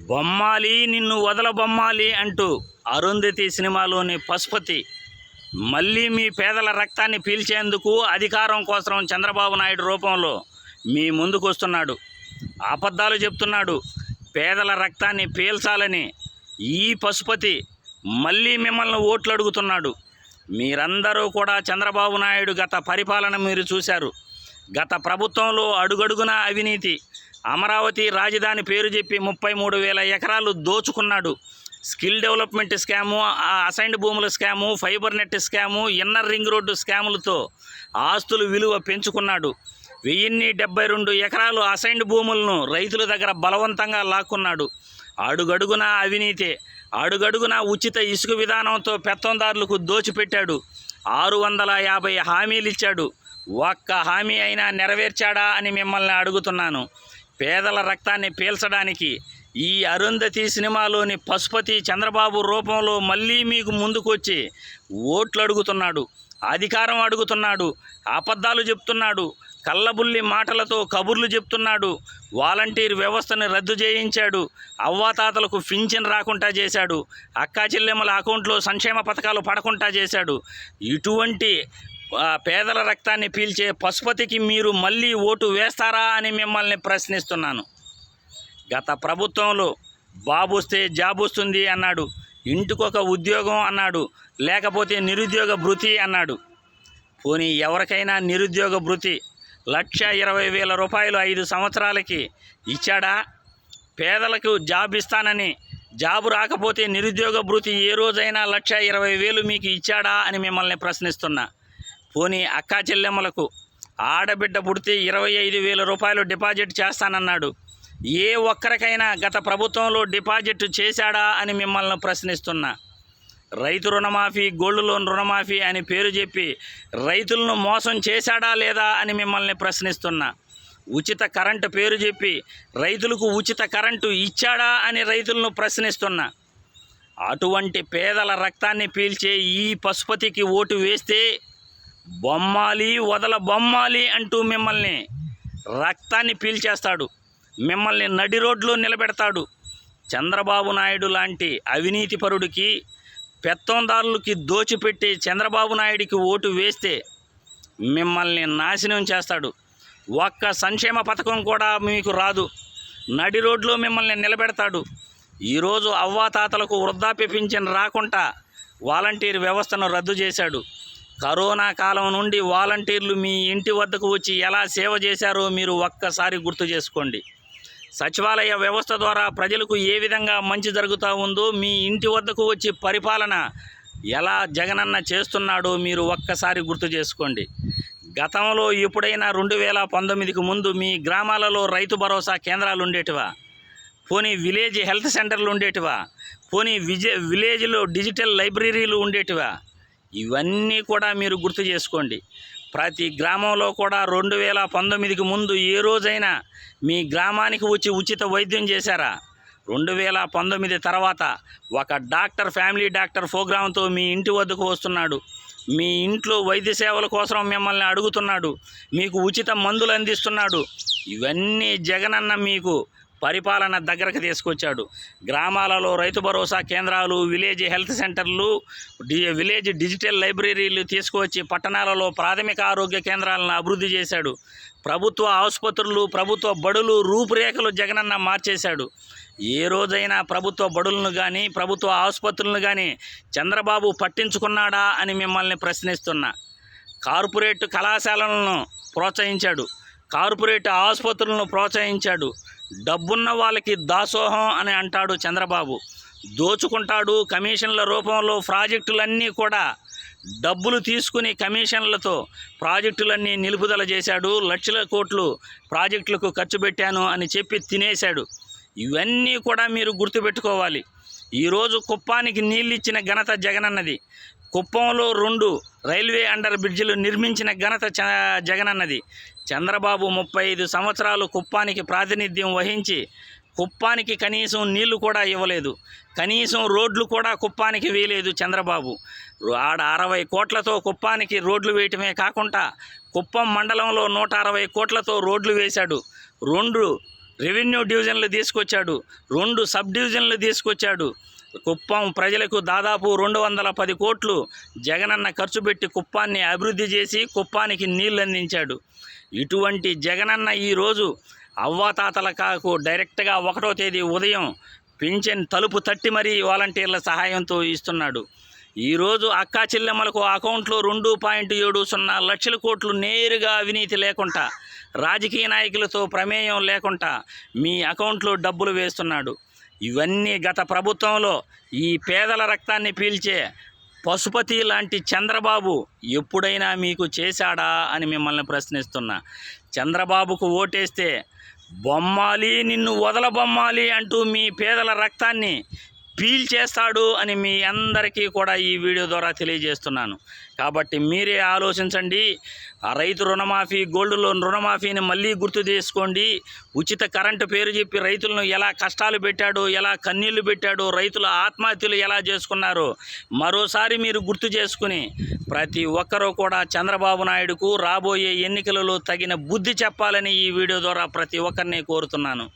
బొమ్మాలి నిన్ను వదల బొమ్మాలి అంటూ అరుంధతి సినిమాలోని పశుపతి మళ్ళీ మీ పేదల రక్తాన్ని పీల్చేందుకు అధికారం కోసం చంద్రబాబు నాయుడు రూపంలో మీ ముందుకు వస్తున్నాడు అబద్ధాలు చెప్తున్నాడు. పేదల రక్తాన్ని పీల్చాలని ఈ పశుపతి మళ్ళీ మిమ్మల్ని ఓట్లు అడుగుతున్నాడు మీరందరూ కూడా చంద్రబాబు నాయుడు గత పరిపాలన మీరు చూశారు. గత ప్రభుత్వంలో అడుగడుగున అవినీతి అమరావతి రాజధాని పేరు చెప్పి ముప్పై మూడు వేల ఎకరాలు దోచుకున్నాడు. స్కిల్ డెవలప్మెంట్ స్కాము ఆ అసైన్డ్ భూముల scam fiber net scam inner ring road స్కాములతో ఆస్తులు విలువ పెంచుకున్నాడు. వెయ్యిన్ని డెబ్బై రెండు ఎకరాలు అసైన్డ్ భూములను రైతుల దగ్గర బలవంతంగా లాక్కున్నాడు. అడుగడుగున అవినీతే అడుగడుగున ఉచిత ఇసుక విధానంతో పెత్తందారులకు దోచిపెట్టాడు. ఆరు వందల యాభై హామీలు ఇచ్చాడు ఒక్క హామీ అయినా నెరవేర్చాడా అని మిమ్మల్ని అడుగుతున్నాను. పేదల రక్తాన్ని పీల్చడానికి ఈ అరుంధతి సినిమాలోని పశుపతి చంద్రబాబు రూపంలో మళ్ళీ మీకు ముందుకొచ్చి ఓట్లు అడుగుతున్నాడు అధికారం అడుగుతున్నాడు అబద్ధాలు చెప్తున్నాడు కళ్ళబుల్లి మాటలతో కబుర్లు చెప్తున్నాడు వాలంటీర్ వ్యవస్థను రద్దు చేయించాడు అవ్వాతాతలకు పింఛన్ రాకుండా చేశాడు అక్కా చెల్లెమ్మల అకౌంట్లో సంక్షేమ పథకాలు పడకుండా చేశాడు. ఇటువంటి పేదల రక్తాన్ని పీల్చే పశుపతికి మీరు మళ్ళీ ఓటు వేస్తారా అని మిమ్మల్ని ప్రశ్నిస్తున్నాను. గత ప్రభుత్వంలో బాబు వస్తే జాబ్ వస్తుంది అన్నాడు ఇంటికొక ఉద్యోగం అన్నాడు లేకపోతే నిరుద్యోగ భృతి అన్నాడు. పోనీ ఎవరికైనా నిరుద్యోగ భృతి లక్ష ఇరవై వేల రూపాయలు ఐదు సంవత్సరాలకి ఇచ్చాడా? పేదలకు జాబ్ ఇస్తానని జాబు రాకపోతే నిరుద్యోగ భృతి ఏ రోజైనా లక్ష ఇరవై వేలు మీకు ఇచ్చాడా అని మిమ్మల్ని ప్రశ్నిస్తున్నా. పోనీ అక్కా చెల్లెమ్మలకు ఆడబిడ్డ పుడితే ఇరవై ఐదు వేల రూపాయలు డిపాజిట్ చేస్తానన్నాడు. ఏ ఒక్కరికైనా గత ప్రభుత్వంలో డిపాజిట్ చేశాడా అని మిమ్మల్ని ప్రశ్నిస్తున్నా. రైతు రుణమాఫీ గోల్డ్ లోన్ రుణమాఫీ అని పేరు చెప్పి రైతులను మోసం చేశాడా లేదా అని మిమ్మల్ని ప్రశ్నిస్తున్నా. ఉచిత కరెంటు పేరు చెప్పి రైతులకు ఉచిత కరెంటు ఇచ్చాడా అని రైతులను ప్రశ్నిస్తున్నా. అటువంటి పేదల రక్తాన్ని పీల్చే ఈ పశుపతికి ఓటు వేస్తే బొమ్మాలి వదల బొమ్మాలి అంటూ మిమ్మల్ని రక్తాన్ని పీల్చేస్తాడు. మిమ్మల్ని నడి రోడ్లో నిలబెడతాడు. చంద్రబాబు నాయుడు లాంటి అవినీతిపరుడికి పెత్తందారులకి దోచిపెట్టి చంద్రబాబు నాయుడికి ఓటు వేస్తే మిమ్మల్ని నాశనం చేస్తాడు. ఒక్క సంక్షేమ పథకం కూడా మీకు రాదు. నడి రోడ్లో మిమ్మల్ని నిలబెడతాడు. ఈరోజు అవ్వాతాతలకు వృద్ధాప్య పింఛన్ రాకుండా వాలంటీర్ వ్యవస్థను రద్దు చేశాడు. కరోనా కాలం నుండి వాలంటీర్లు మీ ఇంటి వద్దకు వచ్చి ఎలా సేవ చేశారో మీరు ఒక్కసారి గుర్తు చేసుకోండి. సచివాలయ వ్యవస్థ ద్వారా ప్రజలకు ఏ విధంగా మంచి జరుగుతూ ఉందో మీ ఇంటి వద్దకు వచ్చి పరిపాలన ఎలా జగనన్న చేస్తున్నాడో మీరు ఒక్కసారి గుర్తు చేసుకోండి. గతంలో ఎప్పుడైనా రెండు వేల పంతొమ్మిదికి ముందు మీ గ్రామాలలో రైతు భరోసా కేంద్రాలు ఉండేటివా? పోనీ విలేజ్ హెల్త్ సెంటర్లు ఉండేటివా? పోనీ విజ విలేజ్లో డిజిటల్ లైబ్రరీలు ఉండేటివా? ఇవన్నీ కూడా మీరు గుర్తు చేసుకోండి. ప్రతి గ్రామంలో కూడా రెండు వేల పంతొమ్మిదికి ముందు ఏ రోజైనా మీ గ్రామానికి వచ్చి ఉచిత వైద్యం చేశారా? రెండు వేల పంతొమ్మిది తర్వాత ఒక డాక్టర్ ఫ్యామిలీ డాక్టర్ ప్రోగ్రాంతో మీ ఇంటి వద్దకు వస్తున్నాడు. మీ ఇంట్లో వైద్య సేవల కోసం మిమ్మల్ని అడుగుతున్నాడు. మీకు ఉచిత మందులు అందిస్తున్నాడు. ఇవన్నీ జగనన్న మీకు పరిపాలన దగ్గరకు తీసుకొచ్చాడు. గ్రామాలలో రైతు భరోసా కేంద్రాలు విలేజ్ హెల్త్ సెంటర్లు డి విలేజ్ డిజిటల్ లైబ్రరీలు తీసుకువచ్చి పట్టణాలలో ప్రాథమిక ఆరోగ్య కేంద్రాలను అభివృద్ధి చేశాడు. ప్రభుత్వ ఆసుపత్రులు ప్రభుత్వ బడులు రూపురేఖలు జగనన్న మార్చేశాడు. ఏ రోజైనా ప్రభుత్వ బడులను కానీ ప్రభుత్వ ఆసుపత్రులను కానీ చంద్రబాబు పట్టించుకున్నాడా అని మిమ్మల్ని ప్రశ్నిస్తున్నా. కార్పొరేట్ కళాశాలలను ప్రోత్సహించాడు. కార్పొరేట్ ఆసుపత్రులను ప్రోత్సహించాడు. డబ్బున్న వాళ్ళకి దాసోహం అని అంటాడు చంద్రబాబు. దోచుకుంటాడు కమిషన్ల రూపంలో ప్రాజెక్టులన్నీ కూడా. డబ్బులు తీసుకుని కమిషన్లతో ప్రాజెక్టులన్నీ నిలుపుదల చేశాడు. లక్షల కోట్లు ప్రాజెక్టులకు ఖర్చు పెట్టాను అని చెప్పి తినేశాడు. ఇవన్నీ కూడా మీరు గుర్తుపెట్టుకోవాలి. ఈరోజు కుప్పానికి నీళ్ళు ఇచ్చిన ఘనత జగనన్నది కుప్పంలో రెండు రైల్వే అండర్ బ్రిడ్జిలు నిర్మించిన ఘనత చ జగనన్నది చంద్రబాబు ముప్పై ఐదు సంవత్సరాలు కుప్పానికి ప్రాతినిధ్యం వహించి కుప్పానికి కనీసం నీళ్ళు కూడా ఇవ్వలేదు. కనీసం రోడ్లు కూడా కుప్పానికి వేయలేదు చంద్రబాబు. ఆడ అరవై కోట్లతో కుప్పానికి రోడ్లు వేయటమే కాకుండా కుప్పం మండలంలో నూట అరవై కోట్లతో రోడ్లు వేశాడు. రెండు రెవెన్యూ డివిజన్లు తీసుకొచ్చాడు రెండు సబ్ డివిజన్లు తీసుకొచ్చాడు. కుప్పం ప్రజలకు దాదాపు రెండు వందల పది కోట్లు జగనన్న ఖర్చు పెట్టి కుప్పాన్ని అభివృద్ధి చేసి కుప్పానికి నీళ్ళు అందించాడు. ఇటువంటి జగనన్న ఈరోజు అవ్వాతాతల కాకు డైరెక్ట్గా ఒకటో తేదీ ఉదయం పింఛన్ తలుపు తట్టి మరీ వాలంటీర్ల సహాయంతో ఇస్తున్నాడు. ఈరోజు అక్కా చెల్లెమ్మలకు అకౌంట్లో రెండు పాయింట్ ఏడు సున్నా లక్షల కోట్లు నేరుగా అవినీతి లేకుండా రాజకీయ నాయకులతో ప్రమేయం లేకుండా మీ అకౌంట్లో డబ్బులు వేస్తున్నాడు. ఇవన్నీ గత ప్రభుత్వంలో ఈ పేదల రక్తాన్ని పీల్చే పశుపతి లాంటి చంద్రబాబు ఎప్పుడైనా మీకు చేశాడా అని మిమ్మల్ని ప్రశ్నిస్తున్నా. చంద్రబాబుకు ఓటేస్తే బొమ్మాలి నిన్ను వదల బొమ్మాలి అంటూ మీ పేదల రక్తాన్ని పీల్చేస్తాడు అని మీ అందరికీ కూడా ఈ వీడియో ద్వారా తెలియజేస్తున్నాను. కాబట్టి మీరే ఆలోచించండి. ఆ రైతు రుణమాఫీ గోల్డ్ లోన్ రుణమాఫీని మళ్ళీ గుర్తు చేసుకోండి. ఉచిత కరెంటు పేరు చెప్పి రైతులను ఎలా కష్టాలు పెట్టాడో ఎలా కన్నీళ్ళు పెట్టాడో రైతుల ఆత్మహత్యలు ఎలా చేసుకున్నారో మరోసారి మీరు గుర్తు చేసుకుని ప్రతి ఒక్కరూ కూడా చంద్రబాబు నాయుడుకు రాబోయే ఎన్నికలలో తగిన బుద్ధి చెప్పాలని ఈ వీడియో ద్వారా ప్రతి ఒక్కరిని కోరుతున్నాను.